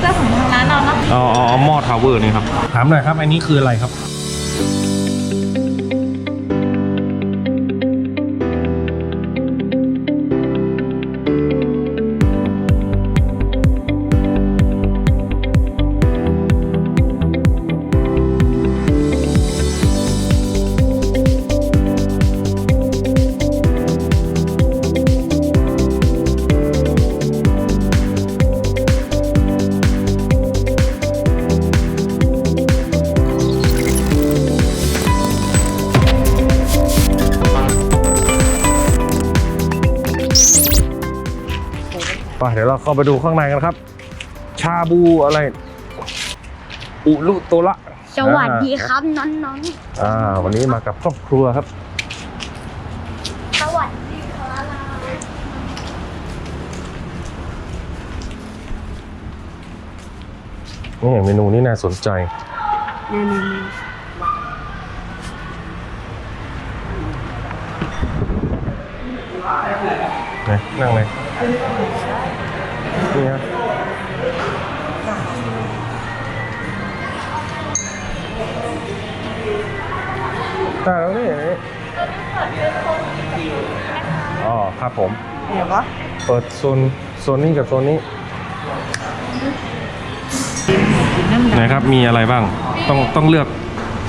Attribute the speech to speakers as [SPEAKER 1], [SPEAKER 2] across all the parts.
[SPEAKER 1] เจอร์ของทางร้านเราเนาะ
[SPEAKER 2] อ๋ออ๋อหม้อทาวเวอร์นี่ครับ ถามหน่อยครับ อันนี้คืออะไรครับ ไปเดี๋ยวเราเข้าไปดูข้างในกันครับ ชาบูอะไร อุลุโตระ
[SPEAKER 3] สวัสดีครับน้อง
[SPEAKER 2] อ่า วันนี้มากับครอบครัวครับ
[SPEAKER 3] ๆสวัสดีครับ
[SPEAKER 2] นี่เมนูนี้น่าสนใจไหนนั่งเลย นี่ครับได้แล้วนี่อ๋อครับผม
[SPEAKER 1] เดี๋ยวก็
[SPEAKER 2] เปิดโซนโซนนี้กับโซนนี้ไหนครับมีอะไรบ้างต้องต้องเลือก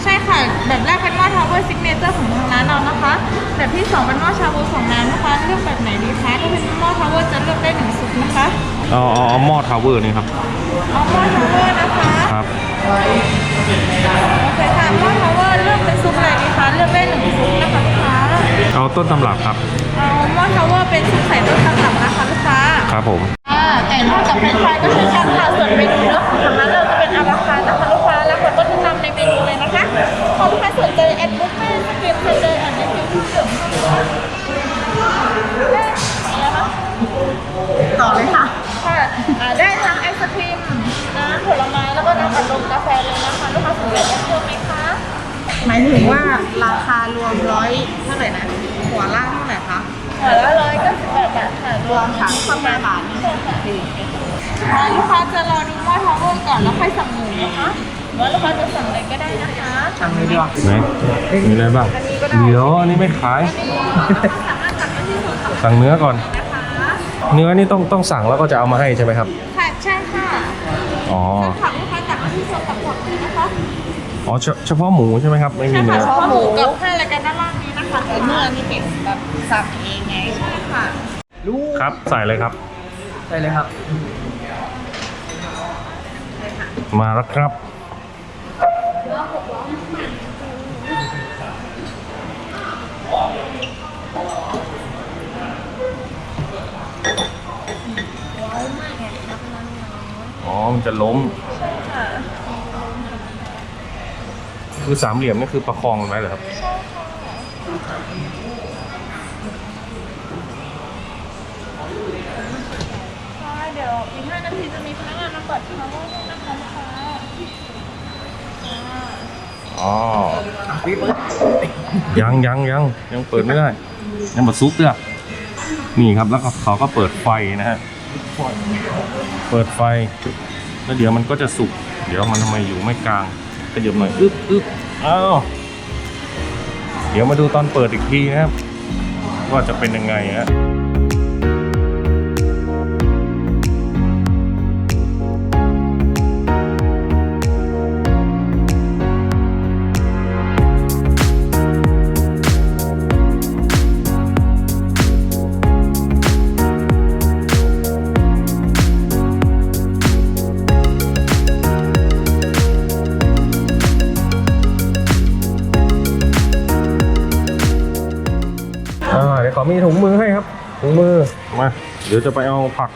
[SPEAKER 1] ใช่ค่ะ แบบแรกเป็นหม้อทาวเวอร์ซิกเนเจอร์ของทางร้านเรานะคะ แบบที่สองเป็นหม้อชาบูสองน้ำนะคะ เลือกแบบไหนดีคะถ้าเป็นหม้อทาวเวอร์จะเลือกได้หนึ่งซุปนะคะ
[SPEAKER 2] เอาเอาเอาหม้อทาวเวอร์นี่ครับ
[SPEAKER 1] เอาหม้อทาวเวอร์นะคะ
[SPEAKER 2] ครับ
[SPEAKER 1] โอเคค่ะหม้อทาวเวอร์เลือกเป็นซุปอะไรดีคะเลือกได้หนึ่งซุปนะคะลูกค้า
[SPEAKER 2] เอาต้นตำรับครับ
[SPEAKER 1] เอาหม้อทาวเวอร์เป็นซุปใส่ต้นตำรับนะคะลูกค้า
[SPEAKER 2] ครับผม
[SPEAKER 1] อ่าไก่ทอดกับเฟรนช์ฟรายก็เช่นกันค่ะส่วนเมนูเนื้อของทางร้านเราจะเป็นอาราคาร์ทนะคะลูกค้าแล้วกดต้นตำในเมนูเลยนะคะพอลูกค้าสนใจแอดบุ๊กแม่สเก็ตเซนเดอร์อันนี้คือเครื่องดื่มต่อเลยค่ะค่ะอ่าได้ทั้งไอ ศครีมน้ำผลไม้แล้วก็น้ำอัดลมกาแฟเลยนะคะลูกค้าสนใจแยกเพิ่มไหมคะ
[SPEAKER 4] หมายถึงว่าราคารวมร้อยเท่าไหร่นะหัวล่างเท่าไหร่คะ
[SPEAKER 1] หัวละร้อยก็สิบแปดบาทค่ะ
[SPEAKER 4] รวมสามสิบห้าบาทนี่
[SPEAKER 1] ถ้าลูกค้าจะรอดูหม้อทาวเวอร์ก่อนแล้วค่อยสั่งหมูนะคะหรือว่าลูกค้าจะสั่งอะไรก็ได้นะคะ
[SPEAKER 4] ทำเลยดีกว่า
[SPEAKER 2] ไหนมีอะไรบ้างเดี๋ยวอันนี้ไม่ขาย
[SPEAKER 1] สามารถสั่งได้ที่ศูนย์
[SPEAKER 2] สั่งเนื้อก่อน
[SPEAKER 1] นะคะ
[SPEAKER 2] เนื้อนี่ต้องต้องสั่งแล้วก็จะเอามาให้ใช่ไหมครับ
[SPEAKER 1] ค่ะใช่ค่ะ
[SPEAKER 2] อ๋อ
[SPEAKER 1] ผักลูกค้าตักมาที่โซนตักผักเลยนะคะ
[SPEAKER 2] อ๋อเฉเฉพาะหมูใช่ไหมครับ ไม่มี
[SPEAKER 1] ใช่ค่ะ
[SPEAKER 2] เนื้อ
[SPEAKER 1] เฉพาะหมูกับห้ารายการด้านล่างนี้นะคะ
[SPEAKER 4] แต่เมื่อนี่เป็นแบบสั่งเองไง
[SPEAKER 1] ใช่ค่ะ
[SPEAKER 2] ครับ ใส่เลยครับ
[SPEAKER 4] ใช่เลยครับ
[SPEAKER 2] มาแล้วครับ มันจะล้มคือสามเหลี่ยมนี่คือประคองมันไว้เหรอครับ
[SPEAKER 1] ค่ะเดี๋ยวอีก5นาทีจะมีพนักงานมาเปิดทาวเวอร์ด้วยนะคะลูกค้า
[SPEAKER 2] อ๋อยังยังยังยังเปิดไม่ได้ยังมาซุปด้วยนี่ครับแล้วก็เขาก็เปิดไฟนะฮะ เปิดไฟ แล้วเดี๋ยวมันก็จะสุก เดี๋ยวมันทำไมอยู่ไม่กลางกระเดี๋ยวหน่อยอึ๊บอึ๊บอ้าวเดี๋ยวมาดูตอนเปิดอีกทีนะครับ ว่าจะเป็นยังไงฮะ มีถุงมือให้ครับ ถุงมือ มา เดี๋ยวจะไปเอาผัก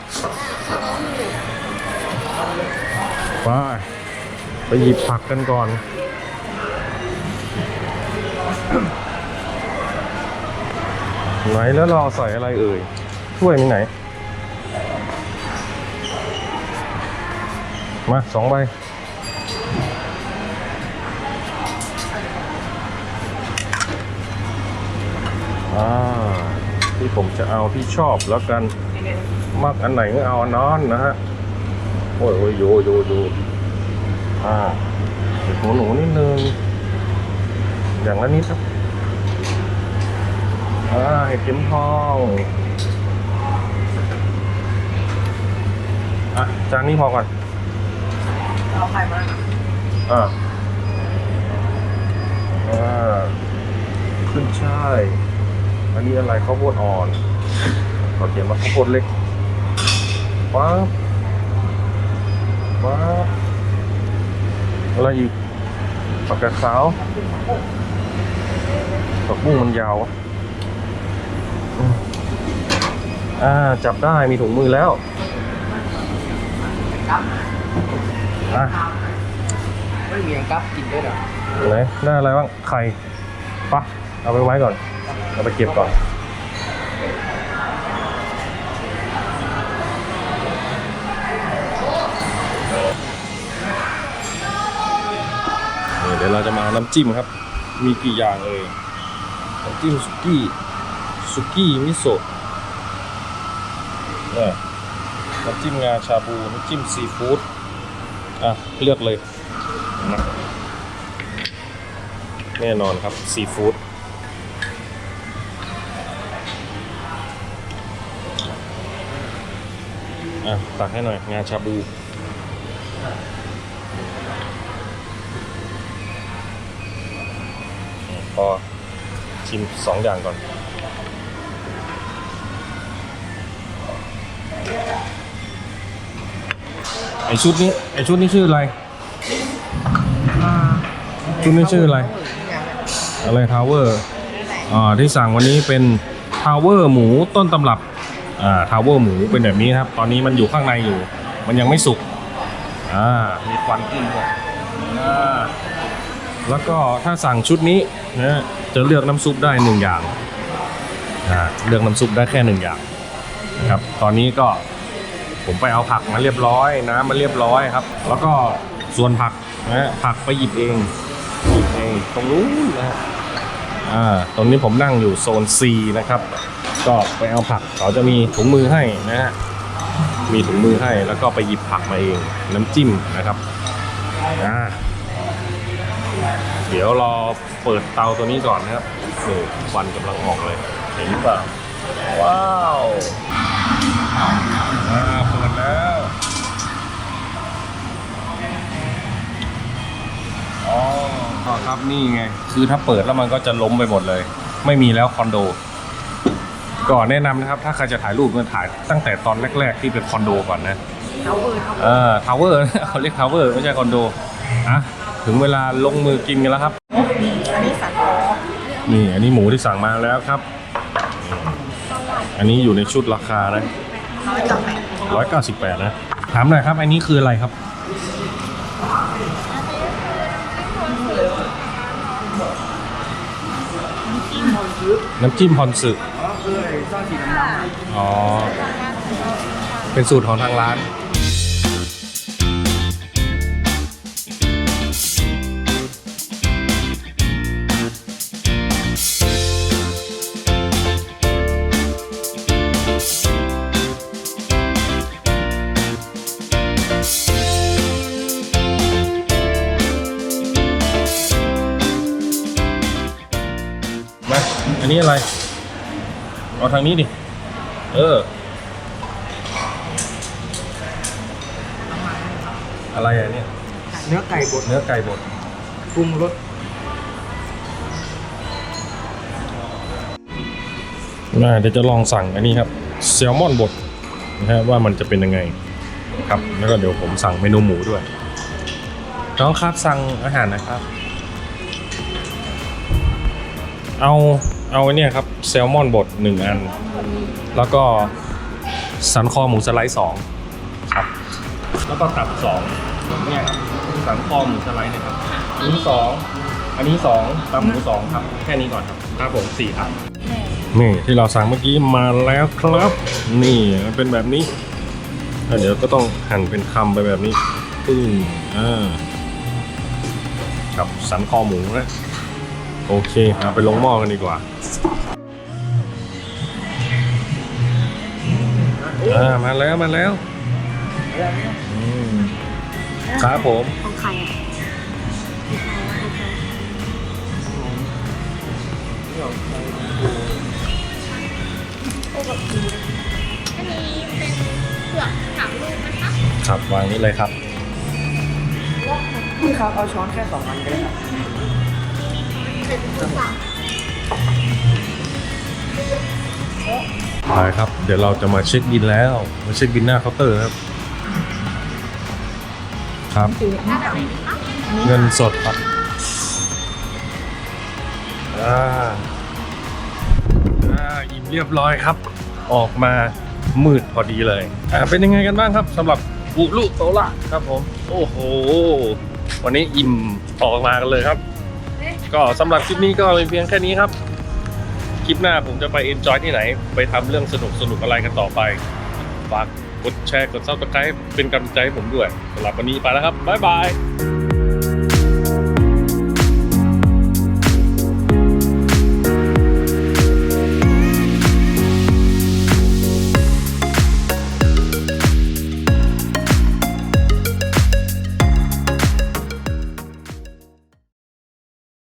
[SPEAKER 2] ไป ไปหยิบผักกันก่อน ไหนแล้วเราใส่อะไรเอ่ยถ้วยมีไหน มาสองใบอ่า ที่ผมจะเอาที่ชอบแล้วกันมักอันไหนก็เอาอันนั้นนะฮะโอ้ยโอ้ยโยโยโยอ่าเห็ดหัวหนูนิดนึงอย่างละนิดครับอ่าเห็ดเข็มทองอะจานนี้พอก่อน
[SPEAKER 4] เอาไข่มา
[SPEAKER 2] อ่าอ่าขึ้นช่าย อันนี้อะไรข้าวโพดอ่อนขอเขียนว่าข้าวโพดเล็กป๊าบป๊าบอะไรอีกปากกาขาวผักบุ้งมันยาวอะอืมอ่าจับได้มีถุงมือแล้วอะ
[SPEAKER 5] ไม่มีอังกับกินด้วยเหรอ
[SPEAKER 2] ไหนได้อะไรบ้างไข่ปะเอาไปไว้ก่อน เอาไปเก็บก่อนเดี๋ยวเราจะมาน้ำจิ้มครับ มีกี่อย่างเอ่ยน้ำจิ้มสุกี้สุกี้มิโซะเนี่ยน้ำจิ้มงาชาบูน้ำจิ้มซีฟู้ดอะ เลือกเลยนะแน่นอนครับซีฟู้ด อะตักให้หน่อย งานชาบูพอชิมสองอย่างก่อน ไอชุดนี้ ไอชุดนี้ชื่ออะไร ชุดนี้ชื่ออะไร อะไรทาวเวอร์ อ่า ที่สั่งวันนี้เป็นทาวเวอร์หมูต้นตำรับ ทาวเวอร์หมูเป็นแบบนี้ครับ ตอนนี้มันอยู่ข้างในอยู่ มันยังไม่สุกอ่ามีควันขึ้นด้วยอ่าแล้วก็ถ้าสั่งชุดนี้นะจะเลือกน้ำซุปได้หนึ่งอย่างอ่าเลือกน้ำซุปได้แค่หนึ่งอย่างนะครับ ตอนนี้ก็ผมไปเอาผักมาเรียบร้อยน้ำมาเรียบร้อยครับ แล้วก็ส่วนผักนะผักไปหยิบเองหยิบเองตรงนู้นนะฮะอ่าตรงนี้ผมนั่งอยู่โซน C นะครับ ก็ไปเอาผักเขาจะมีถุงมือให้นะฮะมีถุงมือให้แล้วก็ไปหยิบผักมาเอง น้ำจิ้มนะครับอ่าเดี๋ยวรอเปิดเตาตัวนี้ก่อนนะครับนี่ควันกำลังออกเลย เห็นป่าว้าวอ่าเปิดแล้วอ๋อครับนี่ไง คือถ้าเปิดแล้วมันก็จะล้มไปหมดเลย ไม่มีแล้วคอนโด ก็แนะนำนะครับ ถ้าใครจะถ่ายรูปก็ถ่ายตั้งแต่ตอนแรก ๆ ที่เป็นคอนโดก่อนนะ
[SPEAKER 4] เอาเออท
[SPEAKER 2] เออทาวเวอร์ เขาเรียกทาวเวอร์ไม่ใช่คอนโดอะถึงเวลาลงมือกินกันแล้วครับำ
[SPEAKER 4] อันนี้สันคอ
[SPEAKER 2] นี่อันนี้หมูที่สั่งมาแล้วครับ อันนี้อยู่ในชุดราคานะ
[SPEAKER 4] ร้อยกับแปด
[SPEAKER 2] ร้อยเก้าสิบแปดนะ ถามหน่อยครับ อันนี้คืออะไรครับ น้ำจิ้มพอนสึ
[SPEAKER 5] อ๋อคือไอ้ ซอสสีดำ
[SPEAKER 2] อ๋อ เป็นสูตรของทางร้าน มา อันนี้อะไร เอาทางนี้ดิ เออ อะไรอะเนี่ย
[SPEAKER 5] เนื้อไก่บด
[SPEAKER 2] เนื้อไก่บด
[SPEAKER 5] ปรุงรส
[SPEAKER 2] น่าเดี๋ยวจะลองสั่งอันนี้ครับแซลมอนบดนะฮะว่ามันจะเป็นยังไงครับ แล้วก็เดี๋ยวผมสั่งเมนูหมูด้วย น้องครับสั่งอาหารนะครับ เอา เอาไอ้เนี่ยครับแซลมอนบดหนึ่งอัน แล้วก็สันคอหมูสไลด์สองครับ แล้วก็ตับสองเนี่ยครับสันคอหมูสไลด์เนี่ยครับอันนี้สองอันนี้สองตับหมูสองครับแค่นี้ก่อนครับครับผมสี่ครับนี่ที่เราสั่งเมื่อกี้มาแล้วครับ นี่มันเป็นแบบนี้แล้วเดี๋ยวก็ต้องหั่นเป็นคำไปแบบนี้ปึ้งอ่ากับสันคอหมูนะ โอเคเอาไปลงหม้อกันดีกว่าอ่ามาแล้วมาแล้วอืมครับผม
[SPEAKER 3] ของใครอะ
[SPEAKER 1] อันนี้เป็นเผือกสามลูกนะคะ
[SPEAKER 2] ครับวางนี้เลยครับ
[SPEAKER 5] พี่ครับเอาช้อนแค่สองอันก็ได้ครับ
[SPEAKER 2] ไปครับ เดี๋ยวเราจะมาเช็คบินแล้ว มาเช็คบินหน้าเคาน์เตอร์ครับ ครับ เงินสดครับอ่าอ่าอิ่มเรียบร้อยครับ ออกมามืดพอดีเลย อ่า เป็นยังไงกันบ้างครับสำหรับอุลุโตละครับผม โอ้โห วันนี้อิ่มออกมากันเลยครับ ก็สำหรับคลิปนี้ก็เป็นเพียงแค่นี้ครับ คลิปหน้าผมจะไปเอนจอยที่ไหน ไปทำเรื่องสนุกสนุกอะไรกันต่อไป ฝากกดแชร์กดซับสไครป์เป็นกำลังใจให้ผมด้วยสำหรับวันนี้ไปแล้วครับบ๊ายบาย